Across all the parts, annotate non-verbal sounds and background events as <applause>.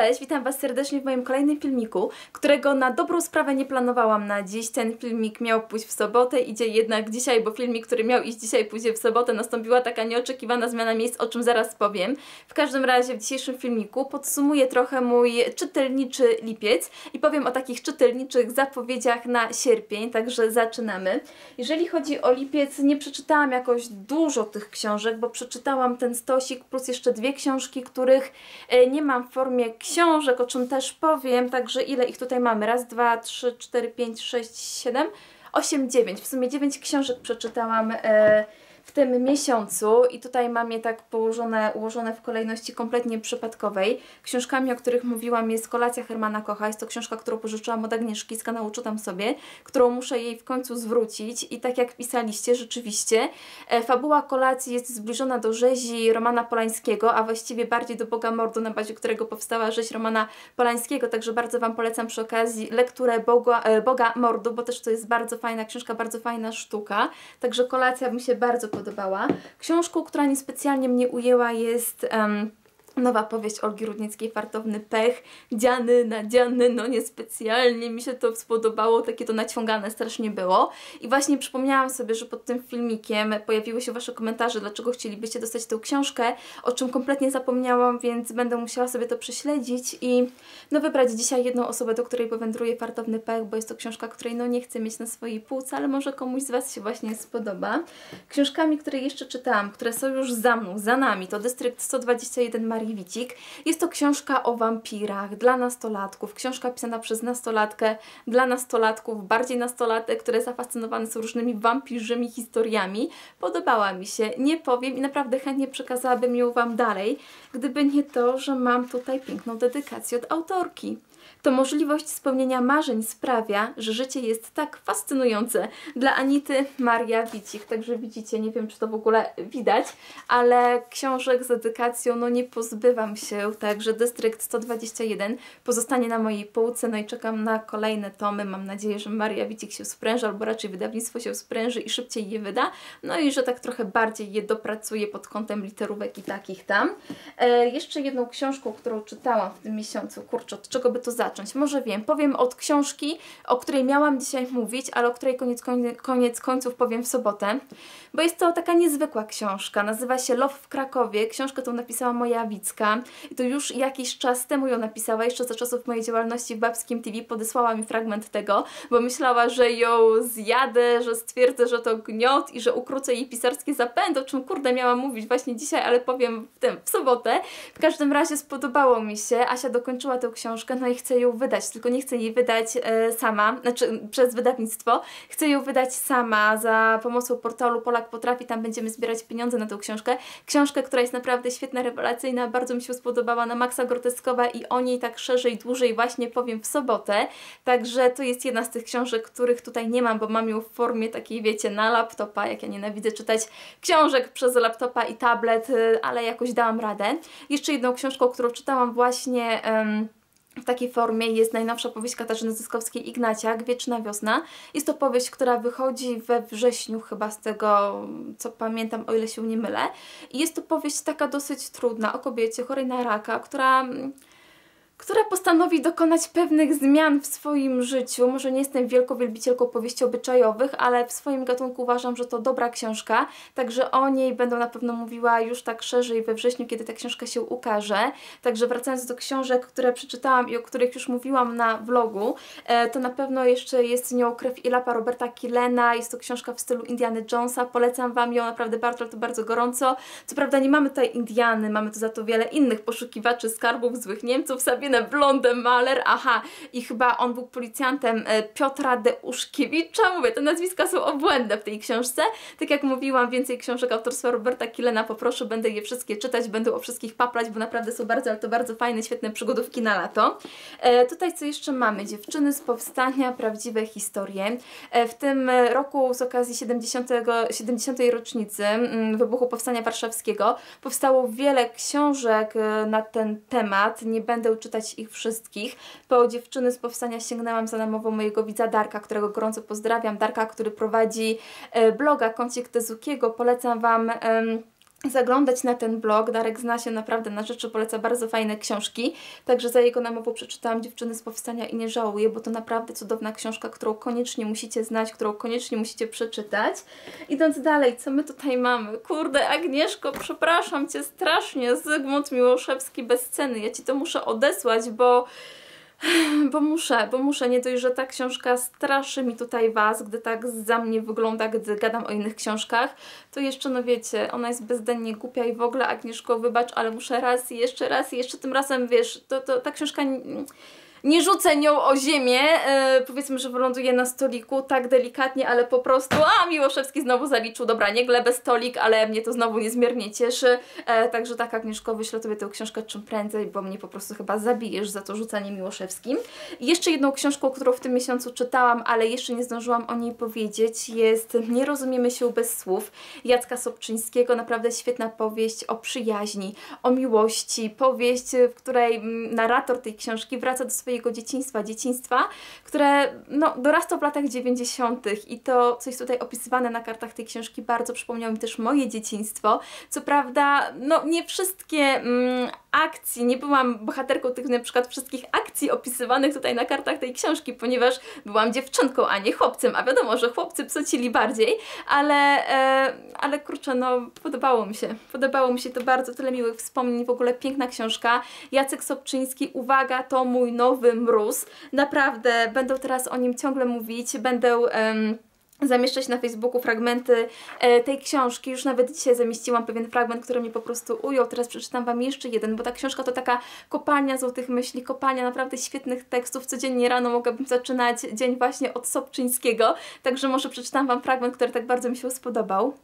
cześć, witam Was serdecznie w moim kolejnym filmiku, którego na dobrą sprawę nie planowałam na dziś. Ten filmik miał pójść w sobotę, idzie jednak dzisiaj, bo filmik, który miał iść dzisiaj, pójdzie w sobotę. Nastąpiła taka nieoczekiwana zmiana miejsc, o czym zaraz powiem. W każdym razie w dzisiejszym filmiku podsumuję trochę mój czytelniczy lipiec i powiem o takich czytelniczych zapowiedziach na sierpień, także zaczynamy. Jeżeli chodzi o lipiec, nie przeczytałam jakoś dużo tych książek, bo przeczytałam ten stosik plus jeszcze dwie książki, których e, nie mam w formie książek, o czym też powiem, także ile ich tutaj mamy? Raz, dwa, trzy, cztery, pięć, sześć, siedem, osiem, dziewięć. W sumie dziewięć książek przeczytałam e, w tym miesiącu i tutaj mam je tak położone, ułożone w kolejności kompletnie przypadkowej. Książkami, o których mówiłam jest Kolacja Hermana Kocha. Jest to książka, którą pożyczyłam od Agnieszki z kanału Czytam Sobie, którą muszę jej w końcu zwrócić i tak jak pisaliście, rzeczywiście e, fabuła kolacji jest zbliżona do rzezi Romana Polańskiego, a właściwie bardziej do Boga Mordu, na bazie którego powstała rzeź Romana Polańskiego, także bardzo Wam polecam przy okazji lekturę Boga, e, Boga Mordu, bo też to jest bardzo fajna książka, bardzo fajna sztuka, także kolacja mi się bardzo podobała. Książką, która niespecjalnie mnie ujęła jest... Um, Nowa powieść Olgi Rudnickiej, Fartowny Pech, dziany na dziany, no niespecjalnie mi się to spodobało, takie to naciągane strasznie było. I właśnie przypomniałam sobie, że pod tym filmikiem pojawiły się Wasze komentarze, dlaczego chcielibyście dostać tę książkę, o czym kompletnie zapomniałam, więc będę musiała sobie to prześledzić i no wybrać dzisiaj jedną osobę, do której powędruje Fartowny Pech, bo jest to książka, której no nie chcę mieć na swojej półce, ale może komuś z Was się właśnie spodoba. Książkami, które jeszcze czytałam, które są już za mną, za nami, to Dystrykt 121 Marii Wicik. Jest to książka o wampirach dla nastolatków, książka pisana przez nastolatkę dla nastolatków, bardziej nastolatek, które zafascynowane są różnymi wampirzymi historiami. Podobała mi się, nie powiem i naprawdę chętnie przekazałabym ją Wam dalej, gdyby nie to, że mam tutaj piękną dedykację od autorki to możliwość spełnienia marzeń sprawia, że życie jest tak fascynujące. Dla Anity Maria Wicik, także widzicie, nie wiem czy to w ogóle widać, ale książek z dedykacją no nie pozbywam się, także Dystrykt 121 pozostanie na mojej półce, no i czekam na kolejne tomy. Mam nadzieję, że Maria Wicik się spręży, albo raczej wydawnictwo się spręży i szybciej je wyda, no i że tak trochę bardziej je dopracuje pod kątem literówek i takich tam. E, jeszcze jedną książką, którą czytałam w tym miesiącu, kurczę, od czego by to zacząć? Zacząć? Może wiem. Powiem od książki, o której miałam dzisiaj mówić, ale o której koniec, koniec końców powiem w sobotę, bo jest to taka niezwykła książka. Nazywa się Love w Krakowie. Książkę tą napisała moja Wicka i to już jakiś czas temu ją napisała, jeszcze za czasów mojej działalności w Babskim TV podesłała mi fragment tego, bo myślała, że ją zjadę, że stwierdzę, że to gniot i że ukrócę jej pisarskie zapędy, o czym kurde miałam mówić właśnie dzisiaj, ale powiem w, tym, w sobotę. W każdym razie spodobało mi się. Asia dokończyła tę książkę, no i chcę ją wydać, tylko nie chcę jej wydać e, sama, znaczy przez wydawnictwo. Chcę ją wydać sama za pomocą portalu Polak Potrafi, tam będziemy zbierać pieniądze na tę książkę. Książkę, która jest naprawdę świetna, rewelacyjna, bardzo mi się spodobała na Maxa Groteskowa i o niej tak szerzej, dłużej właśnie powiem w sobotę. Także to jest jedna z tych książek, których tutaj nie mam, bo mam ją w formie takiej, wiecie, na laptopa, jak ja nienawidzę czytać książek przez laptopa i tablet, e, ale jakoś dałam radę. Jeszcze jedną książką, którą czytałam właśnie... Um, w takiej formie jest najnowsza powieść Katarzyny Zyskowskiej-Ignaciak, Wieczna Wiosna. Jest to powieść, która wychodzi we wrześniu chyba z tego, co pamiętam, o ile się nie mylę. I jest to powieść taka dosyć trudna o kobiecie chorej na raka, która która postanowi dokonać pewnych zmian w swoim życiu. Może nie jestem wielką wielbicielką powieści obyczajowych, ale w swoim gatunku uważam, że to dobra książka, także o niej będę na pewno mówiła już tak szerzej we wrześniu, kiedy ta książka się ukaże. Także wracając do książek, które przeczytałam i o których już mówiłam na vlogu, e, to na pewno jeszcze jest nią Krew i lapa Roberta Killena. Jest to książka w stylu Indiana Jonesa. Polecam Wam ją naprawdę bardzo, to bardzo gorąco. Co prawda nie mamy tutaj Indiany, mamy tu za to wiele innych poszukiwaczy skarbów złych Niemców, Sabine Katarynę Blondę Maler, aha, i chyba on był policjantem e, Piotra Deuszkiewicza, mówię, te nazwiska są obłędne w tej książce. Tak jak mówiłam, więcej książek autorstwa Roberta Killena poproszę, będę je wszystkie czytać, będę o wszystkich paplać, bo naprawdę są bardzo, ale to bardzo fajne, świetne przygodówki na lato. E, tutaj co jeszcze mamy? Dziewczyny z powstania, prawdziwe historie. E, w tym roku z okazji 70, 70. rocznicy mm, wybuchu Powstania Warszawskiego powstało wiele książek e, na ten temat. Nie będę czytać ich wszystkich. Po dziewczyny z powstania sięgnęłam za namową mojego widza Darka, którego gorąco pozdrawiam. Darka, który prowadzi e, bloga Kącik Tezukiego. Polecam Wam zaglądać na ten blog. Darek zna się naprawdę na rzeczy, poleca bardzo fajne książki. Także za jego namową przeczytałam Dziewczyny z Powstania i nie żałuję, bo to naprawdę cudowna książka, którą koniecznie musicie znać, którą koniecznie musicie przeczytać. Idąc dalej, co my tutaj mamy? Kurde, Agnieszko, przepraszam Cię strasznie, Zygmunt Miłoszewski bez ceny. Ja Ci to muszę odesłać, bo bo muszę, bo muszę. Nie dość, że ta książka straszy mi tutaj Was, gdy tak za mnie wygląda, gdy gadam o innych książkach, to jeszcze, no wiecie, ona jest bezdennie głupia i w ogóle, Agnieszko, wybacz, ale muszę raz i jeszcze raz i jeszcze tym razem, wiesz, to, to ta książka nie rzucę nią o ziemię, e, powiedzmy, że wyląduje na stoliku tak delikatnie, ale po prostu, a Miłoszewski znowu zaliczył, dobra, nie glebę stolik, ale mnie to znowu niezmiernie cieszy, e, także tak Agnieszko, wyślę Tobie tę książkę czym prędzej, bo mnie po prostu chyba zabijesz za to rzucanie Miłoszewskim. Jeszcze jedną książką, którą w tym miesiącu czytałam, ale jeszcze nie zdążyłam o niej powiedzieć, jest Nie rozumiemy się bez słów Jacka Sobczyńskiego, naprawdę świetna powieść o przyjaźni, o miłości, powieść, w której mm, narrator tej książki wraca do swojej swojego dzieciństwa, dzieciństwa, które no, dorastał w latach 90. i to, co jest tutaj opisywane na kartach tej książki, bardzo przypomniało mi też moje dzieciństwo. Co prawda, no nie wszystkie mm, akcji, nie byłam bohaterką tych na przykład wszystkich akcji opisywanych tutaj na kartach tej książki, ponieważ byłam dziewczynką, a nie chłopcem, a wiadomo, że chłopcy psocili bardziej, ale, e, ale kurczę, no podobało mi się, podobało mi się to bardzo, tyle miłych wspomnień, w ogóle piękna książka. Jacek Sobczyński, uwaga, to mój nowy mróz, naprawdę, będę teraz o nim ciągle mówić, będę zamieszczać na Facebooku fragmenty e, tej książki. Już nawet dzisiaj zamieściłam pewien fragment, który mnie po prostu ujął. Teraz przeczytam Wam jeszcze jeden, bo ta książka to taka kopalnia złotych myśli, kopalnia naprawdę świetnych tekstów. Codziennie rano mogłabym zaczynać dzień właśnie od Sobczyńskiego, także może przeczytam Wam fragment, który tak bardzo mi się spodobał.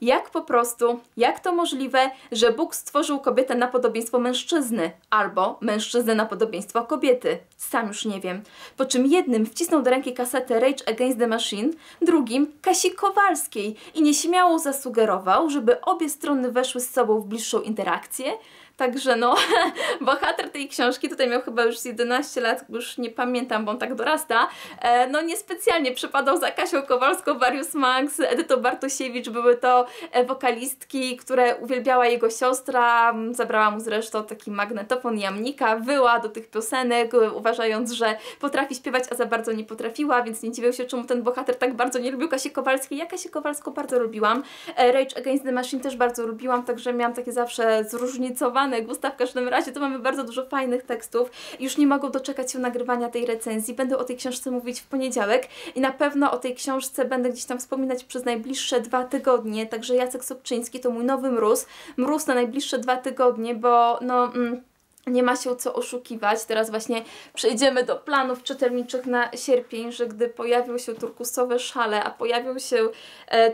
Jak po prostu, jak to możliwe, że Bóg stworzył kobietę na podobieństwo mężczyzny, albo mężczyznę na podobieństwo kobiety? Sam już nie wiem. Po czym jednym wcisnął do ręki kasetę Rage Against the Machine, drugim Kasi Kowalskiej i nieśmiało zasugerował, żeby obie strony weszły z sobą w bliższą interakcję, Także no, <laughs> bohater tej książki, tutaj miał chyba już 11 lat, już nie pamiętam, bo on tak dorasta, e, no niespecjalnie przypadał za Kasią Kowalską, Warius Max, Edytą Bartosiewicz, były to e, wokalistki, które uwielbiała jego siostra, zabrała mu zresztą taki magnetofon jamnika, wyła do tych piosenek, uważając, że potrafi śpiewać, a za bardzo nie potrafiła, więc nie dziwię się, czemu ten bohater tak bardzo nie lubił Kasi Kowalskiej. Ja Kasię Kowalską bardzo lubiłam, e, Rage Against the Machine też bardzo lubiłam, także miałam takie zawsze zróżnicowane Gustaw w każdym razie, to mamy bardzo dużo fajnych tekstów. Już nie mogą doczekać się nagrywania tej recenzji. Będę o tej książce mówić w poniedziałek i na pewno o tej książce będę gdzieś tam wspominać przez najbliższe dwa tygodnie. Także Jacek Sobczyński to mój nowy mróz. Mróz na najbliższe dwa tygodnie, bo no... Mm, nie ma się co oszukiwać. Teraz właśnie przejdziemy do planów czytelniczych na sierpień, że gdy pojawią się turkusowe szale, a pojawią się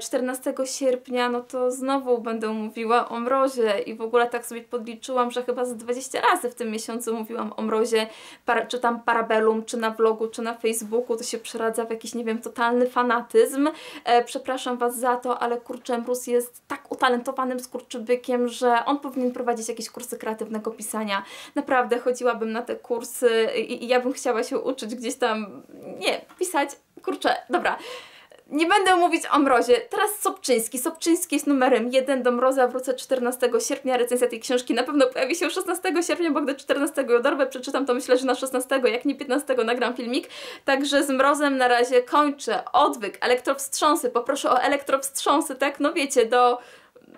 14 e, sierpnia, no to znowu będę mówiła o mrozie i w ogóle tak sobie podliczyłam, że chyba z 20 razy w tym miesiącu mówiłam o mrozie, czy tam parabelum, czy na vlogu, czy na Facebooku, to się przeradza w jakiś, nie wiem, totalny fanatyzm. E, przepraszam Was za to, ale kurczę, Mróz jest tak utalentowanym skurczybykiem, że on powinien prowadzić jakieś kursy kreatywnego pisania naprawdę chodziłabym na te kursy i, i ja bym chciała się uczyć gdzieś tam, nie, pisać, kurczę, dobra. Nie będę mówić o mrozie. Teraz Sobczyński. Sobczyński jest numerem 1 do mroza. Wrócę 14 sierpnia. Recenzja tej książki na pewno pojawi się 16 sierpnia, bo gdy 14 ją dorwę, przeczytam, to myślę, że na 16, jak nie 15 nagram filmik. Także z mrozem na razie kończę. Odwyk, elektrowstrząsy. Poproszę o elektrowstrząsy, tak? No wiecie, do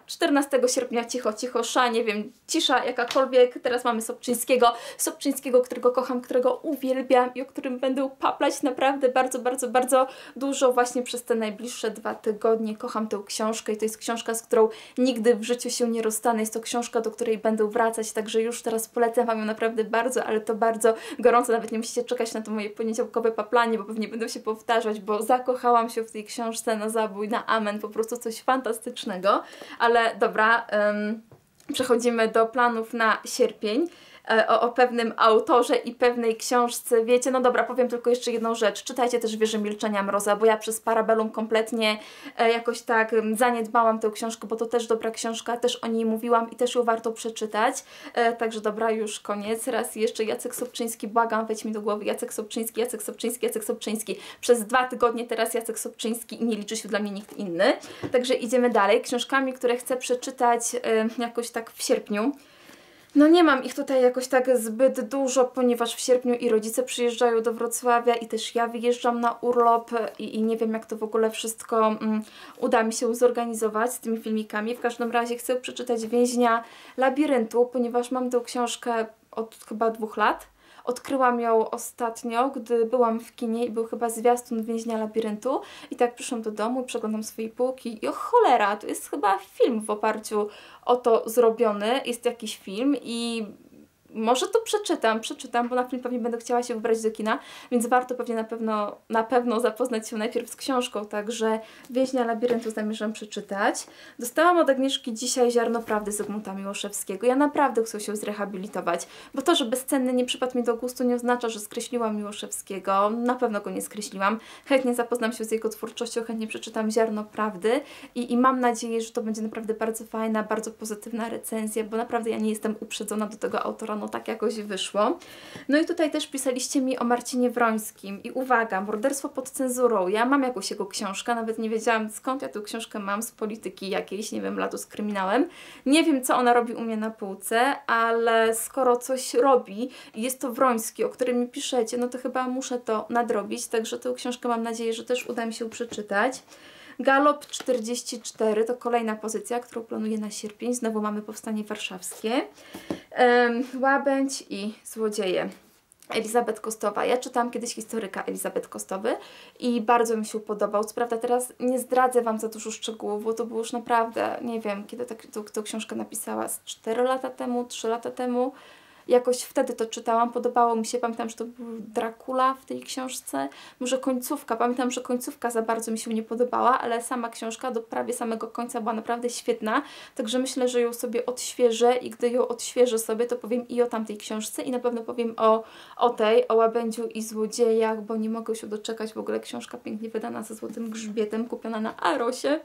14 sierpnia cicho, cicho, sza, nie wiem, cisza jakakolwiek. Teraz mamy Sobczyńskiego, Sobczyńskiego, którego kocham, którego uwielbiam i o którym będę paplać naprawdę bardzo, bardzo, bardzo dużo właśnie przez te najbliższe dwa tygodnie. Kocham tę książkę i to jest książka, z którą nigdy w życiu się nie rozstanę. Jest to książka, do której będę wracać, także już teraz polecam Wam ją naprawdę bardzo, ale to bardzo gorąco. Nawet nie musicie czekać na to moje poniedziałkowe paplanie, bo pewnie będę się powtarzać, bo zakochałam się w tej książce na zabój, na amen, po prostu coś fantastycznego. Ale dobra, um, przechodzimy do planów na sierpień. E, o, o pewnym autorze i pewnej książce. Wiecie, no dobra, powiem tylko jeszcze jedną rzecz. Czytajcie też Wieży Milczenia Mroza, bo ja przez Parabellum kompletnie e, jakoś tak zaniedbałam tę książkę, bo to też dobra książka, też o niej mówiłam i też ją warto przeczytać. E, także dobra, już koniec. Raz jeszcze Jacek Sobczyński, błagam, wejdź mi do głowy. Jacek Sobczyński, Jacek Sobczyński, Jacek Sobczyński. Przez dwa tygodnie teraz Jacek Sobczyński i nie liczy się dla mnie nikt inny. Także idziemy dalej. Książkami, które chcę przeczytać jakoś tak w sierpniu. No nie mam ich tutaj jakoś tak zbyt dużo, ponieważ w sierpniu i rodzice przyjeżdżają do Wrocławia i też ja wyjeżdżam na urlop i, i nie wiem jak to w ogóle wszystko mm, uda mi się zorganizować z tymi filmikami. W każdym razie chcę przeczytać Więźnia Labiryntu, ponieważ mam tę książkę od chyba dwóch lat. Odkryłam ją ostatnio, gdy byłam w kinie i był chyba zwiastun Więźnia Labiryntu. I tak przyszłam do domu przeglądam swoje półki i o cholera, to jest chyba film w oparciu o to zrobiony, jest jakiś film i może to przeczytam, przeczytam, bo na film pewnie będę chciała się wybrać do kina, więc warto pewnie na pewno, na pewno zapoznać się najpierw z książką, także Więźnia Labiryntu zamierzam przeczytać. Dostałam od Agnieszki dzisiaj ziarno prawdy Zygmunta Miłoszewskiego. Ja naprawdę chcę się zrehabilitować, bo to, że bezcenny nie przypadł mi do gustu nie oznacza, że skreśliłam Miłoszewskiego. Na pewno go nie skreśliłam. Chętnie zapoznam się z jego twórczością, chętnie przeczytam ziarno prawdy i, i mam nadzieję, że to będzie naprawdę bardzo fajna, bardzo pozytywna recenzja, bo naprawdę ja nie jestem uprzedzona do tego autora, no tak jakoś wyszło. No i tutaj też pisaliście mi o Marcinie Wrońskim i uwaga, morderstwo pod cenzurą. Ja mam jakąś jego książkę, nawet nie wiedziałam skąd ja tę książkę mam, z polityki jakiejś, nie wiem, latu z kryminałem. Nie wiem, co ona robi u mnie na półce, ale skoro coś robi i jest to Wroński, o którym mi piszecie, no to chyba muszę to nadrobić, także tę książkę mam nadzieję, że też uda mi się przeczytać. Galop 44 to kolejna pozycja, którą planuję na sierpień. Znowu mamy Powstanie Warszawskie. Łabędź i Złodzieje. Elizabeth Kostowa. Ja czytałam kiedyś historyka Elizabeth Kostowy i bardzo mi się podobał. Co prawda teraz nie zdradzę Wam za dużo szczegółów, bo to było już naprawdę, nie wiem, kiedy tak, tą książkę napisała, z 4 lata temu, 3 lata temu jakoś wtedy to czytałam, podobało mi się, pamiętam, że to był Dracula w tej książce, może końcówka, pamiętam, że końcówka za bardzo mi się nie podobała, ale sama książka do prawie samego końca była naprawdę świetna, także myślę, że ją sobie odświeżę i gdy ją odświeżę sobie, to powiem i o tamtej książce i na pewno powiem o, o tej, o Łabędziu i Złodziejach, bo nie mogę się doczekać, w ogóle. Książka pięknie wydana ze złotym grzbietem, kupiona na Arosie.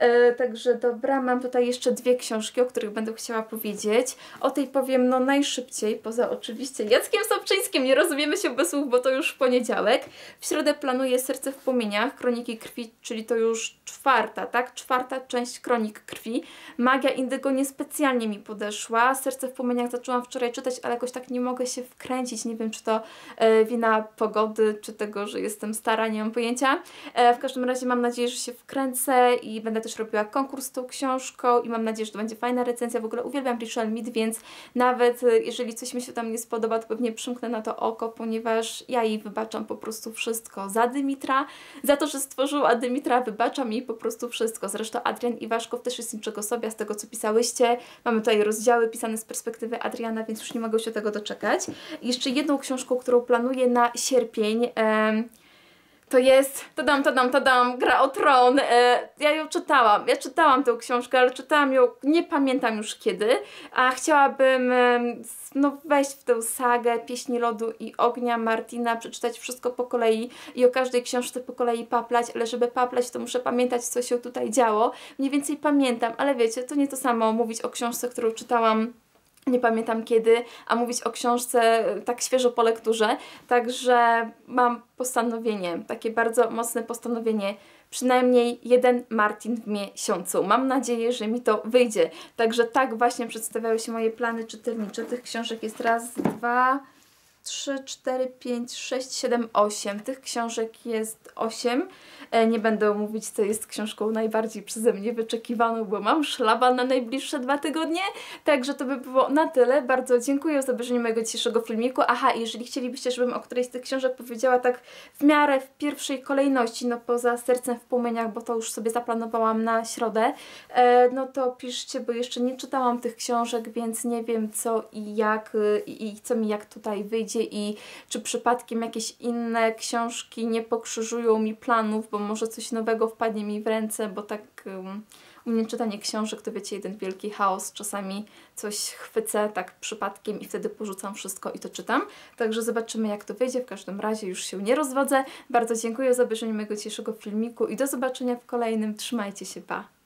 E, także dobra, mam tutaj jeszcze dwie książki, o których będę chciała powiedzieć. O tej powiem no najszybciej, poza oczywiście Jackiem Sobczyńskim, nie rozumiemy się bez słów, bo to już poniedziałek. W środę planuję Serce w płomieniach, Kroniki Krwi, czyli to już czwarta, tak? Czwarta część Kronik Krwi. Magia Indygo niespecjalnie mi podeszła. Serce w płomieniach zaczęłam wczoraj czytać, ale jakoś tak nie mogę się wkręcić. Nie wiem, czy to e, wina pogody, czy tego, że jestem stara, nie mam pojęcia. E, w każdym razie mam nadzieję, że się wkręcę i będę też też robiła konkurs z tą książką i mam nadzieję, że to będzie fajna recenzja. W ogóle uwielbiam Rachel Mead, więc nawet y, jeżeli coś mi się tam nie spodoba, to pewnie przymknę na to oko, ponieważ ja jej wybaczam po prostu wszystko. Za Dymitra, za to, że stworzyła Dymitra, wybaczam jej po prostu wszystko. Zresztą Adrian Iwaszkow też jest niczego sobie z tego, co pisałyście. Mamy tutaj rozdziały pisane z perspektywy Adriana, więc już nie mogę się tego doczekać. Jeszcze jedną książką, którą planuję na sierpień, to jest, tadam, tadam, tadam, Gra o Tron. E, ja ją czytałam, ja czytałam tę książkę, ale czytałam ją, nie pamiętam już kiedy, a chciałabym e, no, wejść w tę sagę Pieśni Lodu i Ognia Martina, przeczytać wszystko po kolei i o każdej książce po kolei paplać, ale żeby paplać to muszę pamiętać, co się tutaj działo. Mniej więcej pamiętam, ale wiecie, to nie to samo mówić o książce, którą czytałam nie pamiętam kiedy, a mówić o książce e, tak świeżo po lekturze. Także mam postanowienie, takie bardzo mocne postanowienie, przynajmniej jeden Martin w miesiącu. Mam nadzieję, że mi to wyjdzie. Także tak właśnie przedstawiały się moje plany czytelnicze. Tych książek jest raz, dwa, 3, 4, 5, 6, 7, 8. Tych książek jest 8. E, nie będę mówić, co jest książką najbardziej przeze mnie wyczekiwaną, bo mam szlaban na najbliższe dwa tygodnie. Także to by było na tyle. Bardzo dziękuję za obejrzenie mojego dzisiejszego filmiku. Aha, jeżeli chcielibyście, żebym o którejś z tych książek powiedziała tak w miarę w pierwszej kolejności, no poza Sercem w płomieniach, bo to już sobie zaplanowałam na środę, e, no to piszcie, bo jeszcze nie czytałam tych książek, więc nie wiem co i jak i, i co mi jak tutaj wyjdzie i czy przypadkiem jakieś inne książki nie pokrzyżują mi planów, bo może coś nowego wpadnie mi w ręce, bo tak um, U mnie czytanie książek to wiecie, jeden wielki chaos. Czasami coś chwycę tak przypadkiem i wtedy porzucam wszystko i to czytam. Także zobaczymy jak to wyjdzie. W każdym razie już się nie rozwodzę. Bardzo dziękuję za obejrzenie mojego dzisiejszego filmiku i do zobaczenia w kolejnym. Trzymajcie się, pa!